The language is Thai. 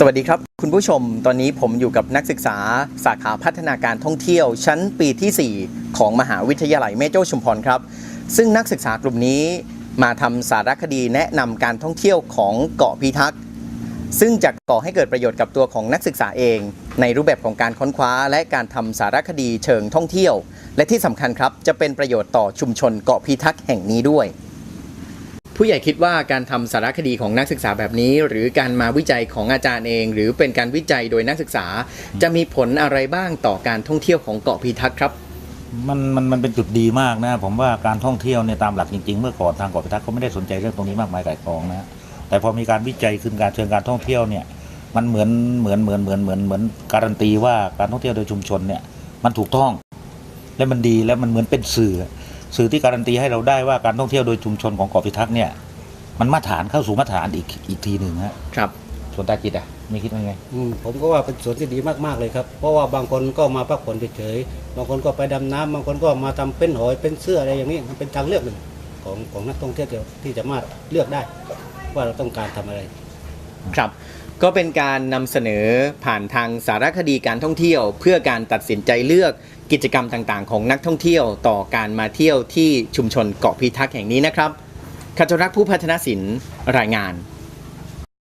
สวัสดีครับ คุณผู้ชมตอนนี้ผมอยู่กับนักศึกษาสาขาพัฒนาการท่องเที่ยว ชั้นปีที่ 4 ของมหาวิทยาลัยแม่โจ้ชุมพรครับ ซึ่งนักศึกษากลุ่มนี้มาทำสารคดีแนะนำการท่องเที่ยวของเกาะพีทักษ์ซึ่งจะก่อให้เกิดประโยชน์กับตัวของนักศึกษาเอง ในรูปแบบของการค้นคว้า และการทำสารคดีเชิงท่องเที่ยว และที่สำคัญครับจะเป็นประโยชน์ต่อชุมชนเกาะพีทักษ์แห่งนี้ด้วย ผู้ใหญ่คิดว่าการทำสารคดีของนักศึกษาแบบนี้ หรือการมาวิจัยของอาจารย์เอง หรือเป็นการวิจัยโดยนักศึกษา จะมีผลอะไรบ้างต่อการท่องเที่ยวของเกาะพีทักษ์ครับมันมันมันเป็นจุดดีมากนะผมว่าการท่องเที่ยวเนี่ยตามหลักจริงๆ เมื่อก่อนทางเกาะพิทักษ์เขาไม่ได้สนใจเรื่องตรงนี้มากมายไก่ายกองนะแต่พอมีการวิจัยขึ้นการเชิงการท่องเที่ยวเนี่ยมันเหมือนเหมือนเหมือนเหมือนเหมือนเหมือนการันตีว่าการท่องเที่ยวโดยชุมชนเนี่ยมันถูกต้อง และมันดีและมันเหมือนเป็นสื่อ สื่อที่การันตีให้เราได้ว่าการท่องเที่ยวโดยชุมชนของเกาะพิทักษ์เนี่ยมันมาตรฐานเข้าสู่มาตรฐานอีกอีกทีหนึ่งฮะครับส่วนตาจิตอะไม่คิดว่าไงอืมผมก็ว่าเป็นสวนที่ดีมากๆเลยครับ เพราะว่าบางคนก็มาพักผ่อนเฉยๆบางคนก็ไปดำน้ำบางคนก็มาทำเป็นหอยเป็นเสื้ออะไรอย่างนี้มันเป็นทางเลือกหนึ่งของของนักท่องเที่ยวที่จะมาเลือกได้ ว่าเราต้องการทำอะไร ครับ ก็เป็นการนำเสนอผ่านทางสารคดีการท่องเที่ยว เพื่อการตัดสินใจเลือกกิจกรรมต่างๆ ของนักท่องเที่ยวต่อการมาเที่ยวที่ชุมชนเกาะพีทักษ์แห่งนี้นะครับขจรักผู้พัฒนศิลป์รายงาน